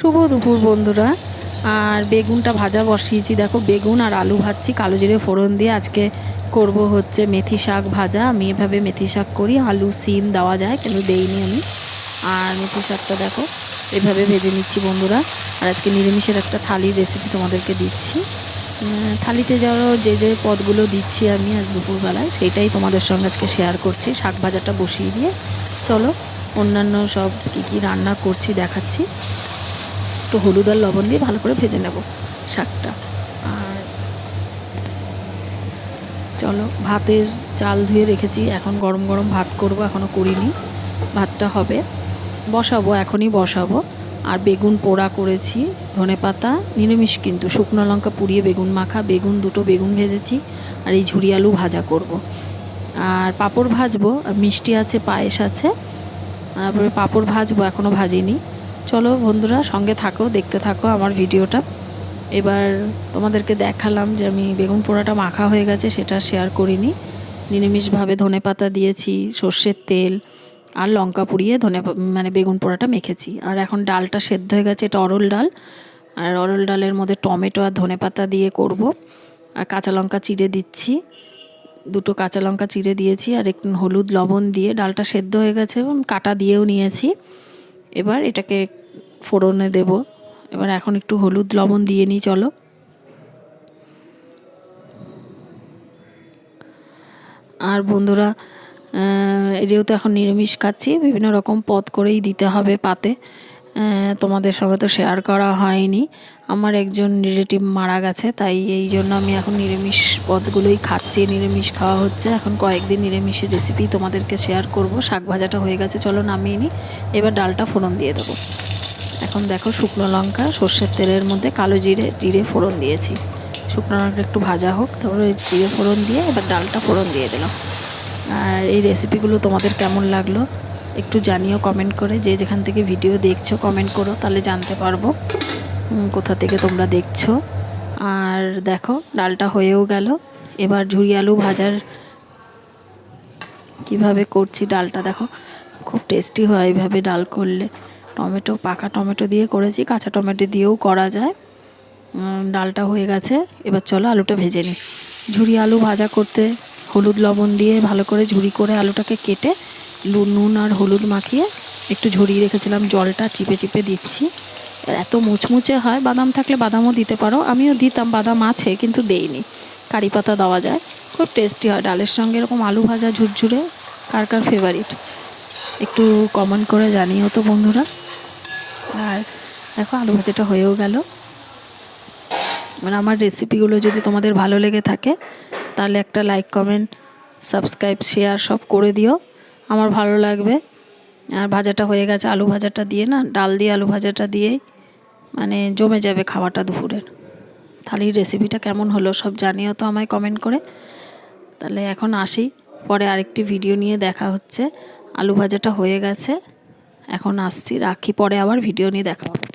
শুভ দুপুর বন্ধুরা। আর বেগুনটা ভাজা বসিয়েছি। দেখো, বেগুন আর আলু ভাজছি, কালো জিরে ফোড়ন দিয়ে। আজকে করব হচ্ছে মেথি শাক ভাজা। আমি এভাবে মেথি শাক করি, আলু, সিম দেওয়া যায় কিন্তু দেইনি আমি। আর মেথি শাকটা দেখো, এভাবে ভেজে নিচ্ছি বন্ধুরা। আর আজকে নিরামিষের একটা থালির রেসিপি তোমাদেরকে দিচ্ছি। থালিতে যাওয়া যে যে পদগুলো দিচ্ছি আমি আজ দুপুরবেলায় সেটাই তোমাদের সঙ্গে আজকে শেয়ার করছি। শাক ভাজাটা বসিয়ে দিয়ে। চলো, অন্যান্য সব কী কী রান্না করছি, দেখাচ্ছি। একটু হলুদ আর লবণ দিয়ে ভালো করে ভেজে নেব শাকটা। আর চলো, ভাতের চাল ধুয়ে রেখেছি। এখন গরম গরম ভাত করব এখনও করিনি। ভাতটা হবে। বসাবো, এখনই বসাবো। আর বেগুন পোড়া করেছি, ধনে পাতা, নিরামিষ কিন্তু। শুকনো লঙ্কা পুড়িয়ে বেগুন মাখা, বেগুন দুটো বেগুন ভেজেছি, আর এই ঝুরি আলু ভাজা করব। আর পাঁপড় ভাজবো, আর মিষ্টি আছে, পায়েস আছে। তারপরে পাঁপড় ভাজবো এখনও ভাজিনি। চলো বন্ধুরা, সঙ্গে থাকো, দেখতে থাকো আমার ভিডিওটা। এবার তোমাদেরকে দেখালাম যে আমি বেগুন পোড়াটা মাখা হয়ে গেছে, সেটা শেয়ার করিনি। নিরামিষভাবে ধনে পাতা দিয়েছি, সর্ষের তেল আর লঙ্কা পুড়িয়ে ধনে মানে বেগুন পোড়াটা মেখেছি। আর এখন ডালটা সেদ্ধ হয়ে গেছে, এটা অরল ডাল। আর অরল ডালের মধ্যে টমেটো আর ধনে পাতা দিয়ে করব। আর কাঁচা লঙ্কা চিড়ে দিচ্ছি। দুটো কাঁচা লঙ্কা চিড়ে দিয়েছি আর একটু হলুদ লবণ দিয়ে ডালটা সেদ্ধ হয়ে গেছে, এবং কাটা দিয়েও নিয়েছি। এবার এটাকে ফোড়নে দেব। এবার এখন একটু হলুদ লবণ দিয়ে নিই, চলো। আর বন্ধুরা যেহেতু এখন নিরামিষ খাচ্ছি, বিভিন্ন রকম পদ করেই দিতে হবে পাতে। তোমাদের সঙ্গে তো শেয়ার করা হয়নি। আমার একজন রিলেটিভ মারা গেছে, তাই এই জন্য আমি এখন নিরামিষ পদগুলোই খাচ্ছি। নিরামিষ খাওয়া হচ্ছে, এখন কয়েকদিন নিরামিষের রেসিপি তোমাদেরকে শেয়ার করব। শাক ভাজাটা হয়ে গেছে, চলো নামিয়ে নিই এবার ডালটা ফোড়ন দিয়ে দেবো। এখন দেখো শুকনো লঙ্কা, সর্ষের তেলের মধ্যে কালো জিরে জিরে ফোড়ন দিয়েছি। শুকনো লঙ্কা একটু ভাজা হোক, তারপরে জিরে ফোড়ন দিয়ে এবার ডালটা ফোড়ন দিয়ে দিলাম। আর এই রেসিপিগুলো তোমাদের কেমন লাগল? একটু জানিও কমেন্ট করে। যে যেখান থেকে ভিডিও দেখছ কমেন্ট করো, তাহলে জানতে পারব কোথা থেকে তোমরা দেখছ। আর দেখো, ডালটা হয়েও গেল। এবার ঝুড়ি আলু ভাজার কীভাবে করছি ডালটা, দেখো। খুব টেস্টি হয় এইভাবে ডাল করলে। টমেটো, পাকা টমেটো দিয়ে করেছি, কাঁচা টমেটো দিয়েও করা যায়। ডালটা হয়ে গেছে। এবার চলো আলুটা ভেজে নিই। ঝুড়ি আলু ভাজা করতে হলুদ লবণ দিয়ে ভালো করে ঝুড়ি করে আলুটাকে কেটে নুন আর হলুদ মাখিয়ে একটু ঝরিয়ে রেখেছিলাম, জলটা চিপে চিপে দিচ্ছি। এত মুচমুচে হয়, বাদাম থাকলে বাদামও দিতে পারো। আমিও দিতাম, বাদাম আছে কিন্তু দেইনি। কারি পাতা দেওয়া যায়। খুব টেস্টি হয়, ডালের সঙ্গে এরকম আলু ভাজা ঝুরঝুরে। কার কার ফেভারিট একটু কমেন্ট করে জানিও তো বন্ধুরা। আর দেখো, আলু ভাজাটা হয়েও গেল। মানে আমার রেসিপিগুলো যদি তোমাদের ভালো লেগে থাকে, তাহলে একটা লাইক কমেন্ট সাবস্ক্রাইব শেয়ার সব করে দিও। আমার ভালো লাগবে। আর ভাজাটা হয়ে গেছে আলু ভাজাটা দিয়ে না, ডাল দিয়ে আলু ভাজাটা দিয়েই মানে জমে যাবে খাওয়াটা দুপুরের। থালির রেসিপিটা কেমন হলো সব জানিও তো আমায় কমেন্ট করে। তাহলে এখন আসি, পরে আরেকটি ভিডিও নিয়ে দেখা হচ্ছে। আলু ভাজাটা হয়ে গেছে, এখন আসছি, রাখি, পরে আবার ভিডিও নিয়ে দেখা হবে।